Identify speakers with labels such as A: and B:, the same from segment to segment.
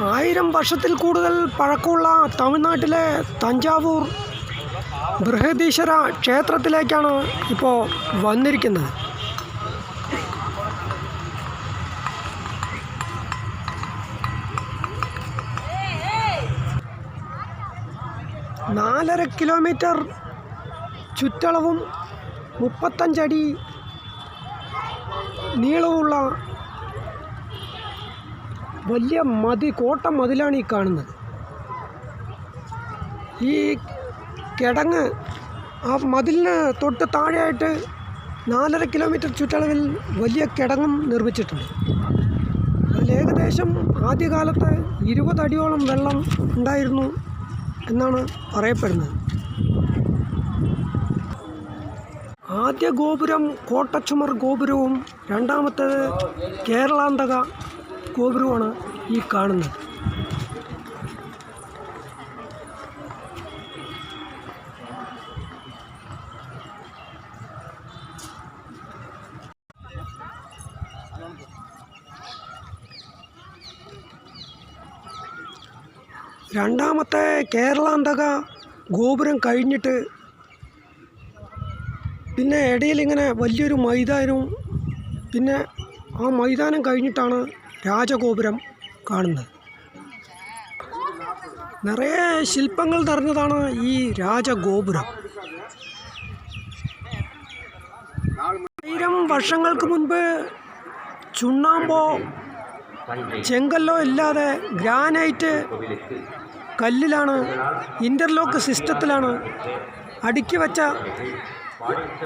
A: ആയിരം വർഷത്തിൽ കൂടുതൽ പഴക്കമുള്ള തമിഴ്നാട്ടിലെ തഞ്ചാവൂർ ബൃഹദീശ്വര ക്ഷേത്രത്തിലേക്കാണ് ഇപ്പോൾ വന്നിരിക്കുന്നത്. നാലര കിലോമീറ്റർ ചുറ്റളവും മുപ്പത്തഞ്ചടി നീളവുമുള്ള വലിയ മതി കോട്ട മതിലാണ് ഈ കാണുന്നത്. ഈ കിടങ്ങ് ആ മതിലിന് തൊട്ട് താഴെയായിട്ട് നാലര കിലോമീറ്റർ ചുറ്റളവിൽ വലിയ കിടങ്ങും നിർമ്മിച്ചിട്ടുണ്ട്. അതിലേകദേശം ആദ്യകാലത്ത് ഇരുപതടിയോളം വെള്ളം ഉണ്ടായിരുന്നു എന്നാണ് പറയപ്പെടുന്നത്. ആദ്യ ഗോപുരം കോട്ടച്ചുമർ ഗോപുരവും രണ്ടാമത്തേത് കേരളാന്തക ഗോപുരവുമാണ് ഈ കാണുന്നത്. രണ്ടാമത്തെ കേരളാന്തക ഗോപുരം കഴിഞ്ഞിട്ട് പിന്നെ ഇടയിൽ ഇങ്ങനെ വലിയൊരു മൈതാനവും പിന്നെ ആ മൈതാനം കഴിഞ്ഞിട്ടാണ് രാജഗോപുരം കാണുന്നത്. നിറയെ ശില്പങ്ങൾ നിറഞ്ഞതാണ് ഈ രാജഗോപുരം. ആയിരം വർഷങ്ങൾക്ക് മുൻപ് ചുണ്ണാമ്പോ ചെങ്കല്ലോ ഇല്ലാതെ ഗ്രാനൈറ്റ് കല്ലിലാണ് ഇന്റർലോക്ക് സിസ്റ്റത്തിലാണ് അടുക്കി വച്ച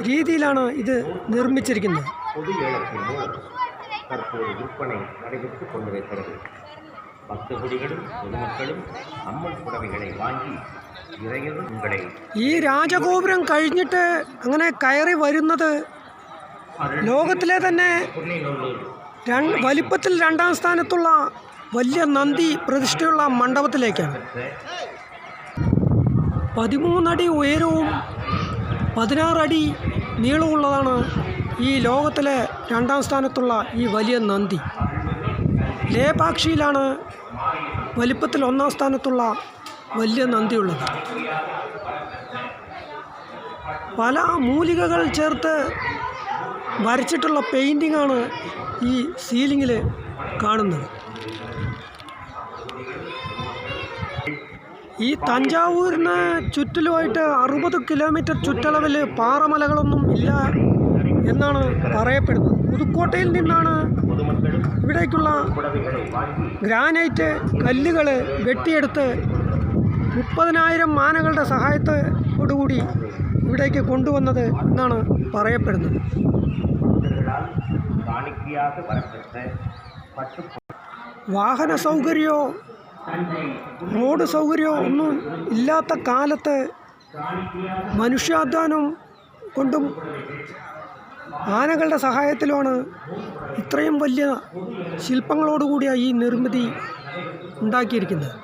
A: രീതിയിലാണ് ഇത് നിർമ്മിച്ചിരിക്കുന്നത്.
B: தற்போது விற்பனை நடைபெற்றுக் கொண்டிருக்கிறது பக்தகுடிகளும் பொதுமக்களும் அம்மன் புடவைகளை வாங்கி இறையரும் உங்களை
A: ഈ രാജഗോപുരം കഴിഞ്ഞിട്ട് അങ്ങനെ കയറി വരുന്നത് ലോകത്തിലെ തന്നെ
B: புன்னைநல்லூர்
A: രണ്ട് വലിപ്പത്തിൽ രണ്ടാം സ്ഥാനത്തുള്ള വലിയ നന്ദി പ്രതിഷ്ഠയുള്ള മണ്ഡപത്തിലേക്കാണ് പതിമൂന്നടി ഉയരവും പതിനാറടി നീളമുള്ളതാണ് ഈ ലോകത്തിലെ രണ്ടാം സ്ഥാനത്തുള്ള ഈ വലിയ നന്ദി. ലേപാക്ഷിയിലാണ് വലിപ്പത്തിൽ ഒന്നാം സ്ഥാനത്തുള്ള വലിയ നന്ദിയുള്ളത്. പല മൂലികകൾ ചേർത്ത് വരച്ചിട്ടുള്ള പെയിന്റിങ്ങാണ് ഈ സീലിങ്ങിൽ കാണുന്നത്. ഈ തഞ്ചാവൂരിന് ചുറ്റിലുമായിട്ട് അറുപത് കിലോമീറ്റർ ചുറ്റളവിൽ പാറമലകളൊന്നും ഇല്ല. എന്നാണ് പറയപ്പെടുന്നത്? പുതുക്കോട്ടയിൽ നിന്നാണ് ഇവിടേക്കുള്ള ഗ്രാനൈറ്റ് കല്ലുകൾ വെട്ടിയെടുത്ത് മുപ്പതിനായിരം മാനകളുടെ സഹായത്തോടുകൂടി ഇവിടേക്ക് കൊണ്ടുവന്നത് എന്നാണ് പറയപ്പെടുന്നത്. വാഹന സൗകര്യമോ റോഡ് സൗകര്യമോ ഒന്നും ഇല്ലാത്ത കാലത്ത് മനുഷ്യാധ്വാനം കൊണ്ടും ആനകളുടെ സഹായത്തിലുമാണ് ഇത്രയും വലിയ ശില്പങ്ങളോടുകൂടിയ ഈ നിർമ്മിതി ഉണ്ടാക്കിയിരിക്കുന്നത്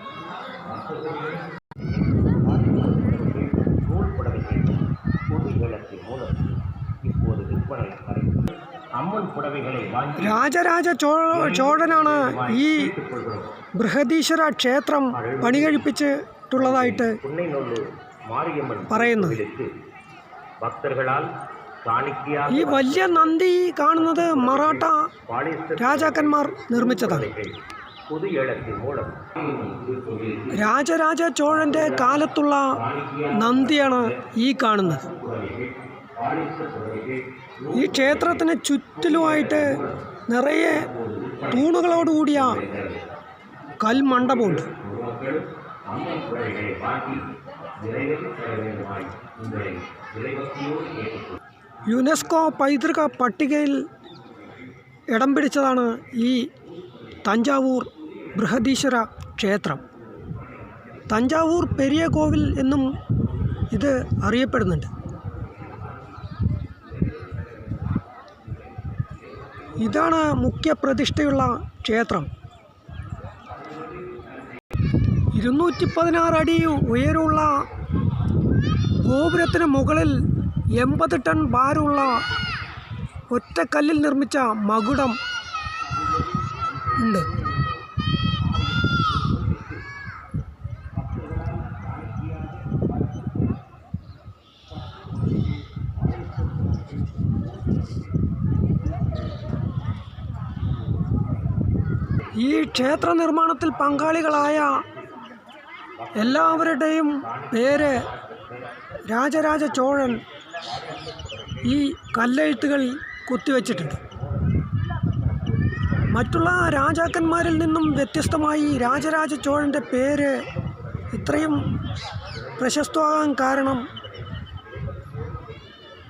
B: நூல் புடவைகள் பொது ஏலத்தின் மூலம் இப்போது விற்பனை நடைபெற்று அம்மன் புடவைகளை வாங்கி
A: രാജരാജ ചോ ചോഴനാണ് ഈ
B: கொள்கிறோம்
A: ബൃഹദീശ്വര ക്ഷേത്രം പണികഴിപ്പിച്ചിട്ടുള്ളതായിട്ട്
B: புன்னைநல்லூர் மாரியம்மன்
A: പറയുന്നത്
B: கோவிலுக்கு பக்தர்களால் காணிக்கையாக
A: ഈ വലിയ നന്ദി കാണുന്നത് മറാഠ
B: பாலிஸ்டர்
A: രാജാക്കന്മാർ നിർമ്മിച്ചതാണ്
B: புடவைகள் பொது ஏலத்தின் மூலம்
A: രാജരാജ ചോഴൻ്റെ കാലത്തുള്ള നന്ദിയാണ് ഈ കാണുന്നത് ഈ ക്ഷേത്രത്തിന് ചുറ്റിലുമായിട്ട് നിറയെ തൂണുകളോടുകൂടിയ കൽമണ്ഡപമുണ്ട് യുനെസ്കോ പൈതൃക പട്ടികയിൽ ഇടം പിടിച്ചതാണ് ഈ തഞ്ചാവൂർ ബൃഹദീശ്വര ക്ഷേത്രം. തഞ്ചാവൂർ പെരിയ കോവിൽ എന്നും ഇത് അറിയപ്പെടുന്നുണ്ട്. ഇതാണ് മുഖ്യ പ്രതിഷ്ഠയുള്ള ക്ഷേത്രം. ഇരുന്നൂറ്റി പതിനാറ് അടി ഉയരമുള്ള ഗോപുരത്തിന് മുകളിൽ എൺപത് ടൺ ഭാരമുള്ള ഒറ്റക്കല്ലിൽ നിർമ്മിച്ച മകുടം ഉണ്ട്. ഈ ക്ഷേത്ര നിർമ്മാണത്തിൽ പങ്കാളികളായ എല്ലാവരുടെയും പേര് രാജരാജ ചോഴൻ ഈ കല്ലെഴുത്തുകൾ കുത്തിവെച്ചിട്ടുണ്ട്. മറ്റുള്ള രാജാക്കന്മാരിൽ നിന്നും വ്യത്യസ്തമായി രാജരാജ ചോഴന്റെ പേര് ഇത്രയും പ്രശസ്തമാകാൻ കാരണം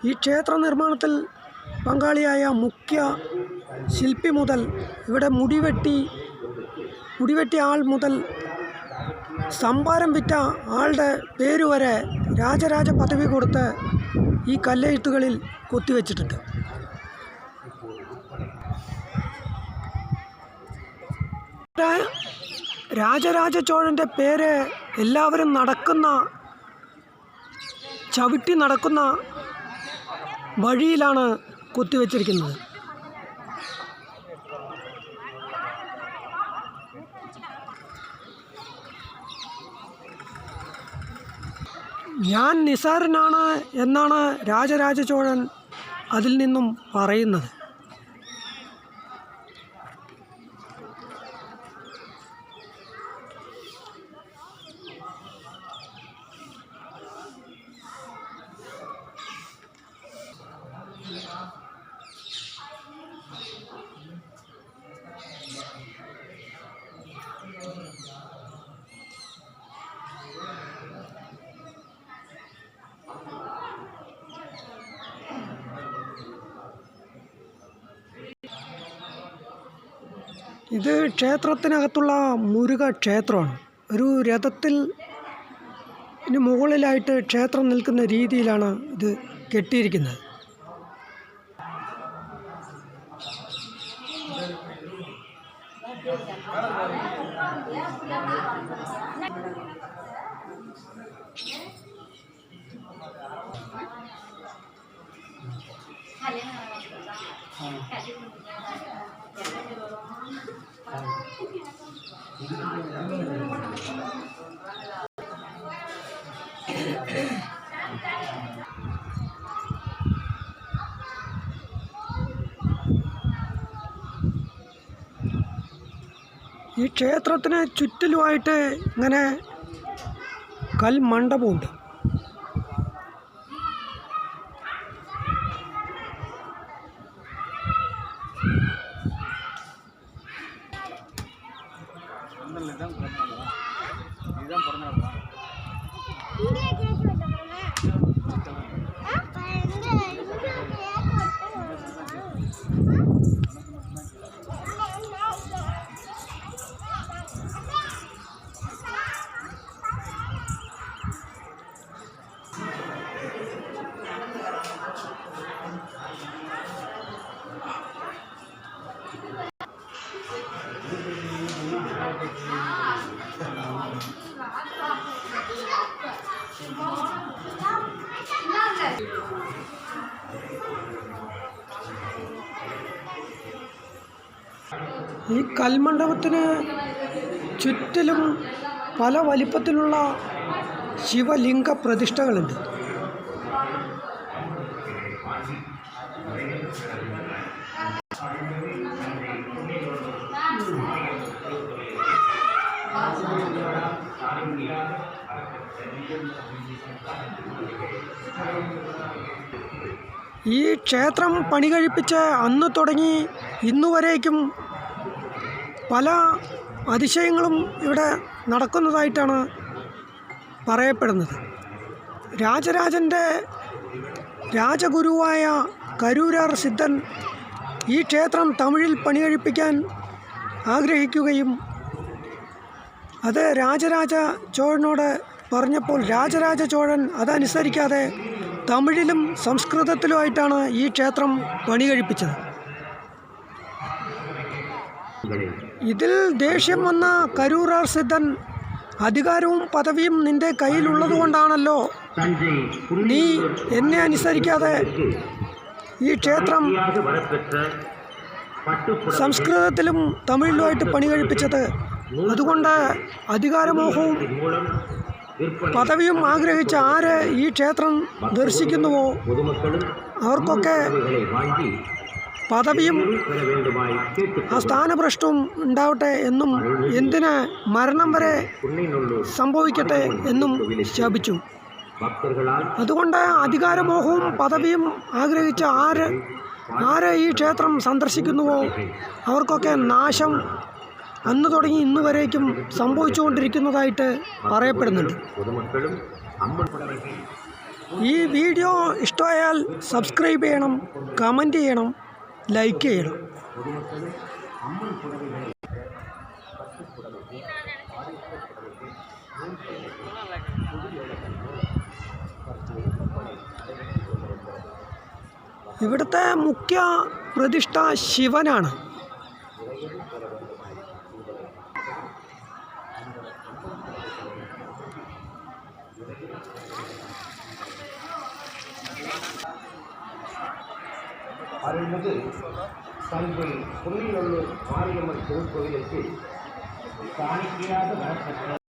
A: ഈ ക്ഷേത്ര നിർമ്മാണത്തിൽ പങ്കാളിയായ മുഖ്യ ശില്പി മുതൽ ഇവിടെ മുടിവെട്ടി മുടിവെട്ടിയ ആൾ മുതൽ സംഭാരം വിറ്റ ആളുടെ പേര് വരെ രാജരാജ പദവി കൊടുത്ത് ഈ കല്ലെഴുത്തുകളിൽ കൊത്തിവെച്ചിട്ടുണ്ട്. രാജരാജ ചോഴന്റെ പേര് എല്ലാവരും നടക്കുന്ന ചവിട്ടി നടക്കുന്ന വഴിയിലാണ് കൊത്തിവെച്ചിരിക്കുന്നത്. ഞാൻ നിസാരനാണ് എന്നാണ് രാജരാജ ചോഴൻ അതിൽ നിന്നും പറയുന്നത്. ഇത് ക്ഷേത്രത്തിനകത്തുള്ള മുരുക ക്ഷേത്രമാണ്. ഒരു രഥത്തിൽ ഇതിന് മുകളിലായിട്ട് ക്ഷേത്രം നിൽക്കുന്ന രീതിയിലാണ് ഇത് കെട്ടിയിരിക്കുന്നത്. ഈ ക്ഷേത്രത്തിന് ചുറ്റിലുമായിട്ട് ഇങ്ങനെ കൽമണ്ഡപമുണ്ട്. ഈ കൽമണ്ഡപത്തിന് ചുറ്റിലും പല വലിപ്പത്തിലുള്ള ശിവലിംഗ പ്രതിഷ്ഠകളുണ്ട്. ഈ ക്ഷേത്രം പണി കഴിപ്പിച്ച് അന്ന് തുടങ്ങി ഇന്നുവരേക്കും പല അതിശയങ്ങളും ഇവിടെ നടക്കുന്നതായിട്ടാണ് പറയപ്പെടുന്നത്. രാജരാജന്റെ രാജഗുരുവായ കരൂരാർ സിദ്ധൻ ഈ ക്ഷേത്രം തമിഴിൽ പണികഴിപ്പിക്കാൻ ആഗ്രഹിക്കുകയും അത് രാജരാജ ചോഴനോട് പറഞ്ഞപ്പോൾ രാജരാജ ചോഴൻ അതനുസരിക്കാതെ തമിഴിലും സംസ്കൃതത്തിലുമായിട്ടാണ് ഈ ക്ഷേത്രം പണി കഴിപ്പിച്ചത് ഇതിൽ ദേഷ്യം വന്ന കരൂറാർ സിദ്ധൻ അധികാരവും പദവിയും നിന്റെ കയ്യിലുള്ളതുകൊണ്ടാണല്ലോ. നീ എന്നെ അനുസരിക്കാതെ ഈ ക്ഷേത്രം സംസ്കൃതത്തിലും തമിഴിലുമായിട്ട് പണി കഴിപ്പിച്ചത് അതുകൊണ്ട് അധികാരമോഹവും പദവിയും ആഗ്രഹിച്ച ആര് ഈ ക്ഷേത്രം ദർശിക്കുന്നുവോ? അവർക്കൊക്കെ
B: പദവിയും ആ സ്ഥാനഭ്രഷ്ടവും ഉണ്ടാവട്ടെ എന്നും എന്തിന് മരണം വരെ സംഭവിക്കട്ടെ എന്നും ശാപിച്ചു. അതുകൊണ്ട് അധികാരമോഹവും പദവിയും ആഗ്രഹിച്ച ആര് ആര് ഈ ക്ഷേത്രം സന്ദർശിക്കുന്നുവോ? അവർക്കൊക്കെ നാശം അന്ന് തുടങ്ങി ഇന്ന് വരേക്കും സംഭവിച്ചുകൊണ്ടിരിക്കുന്നതായിട്ട് പറയപ്പെടുന്നുണ്ട്. ഈ വീഡിയോ ഇഷ്ടമായാൽ സബ്സ്ക്രൈബ് ചെയ്യണം കമന്റ് ചെയ്യണം ലൈക്ക് ചെയ്യണം. ഇവിടുത്തെ മുഖ്യ പ്രതിഷ്ഠ ശിവനാണ്.
C: என்பது தஞ்சை பொன்னியல்லூர் மாரியம்மன் திருக்கோயிலுக்கு சாணிக்கையாக வரப்பட்ட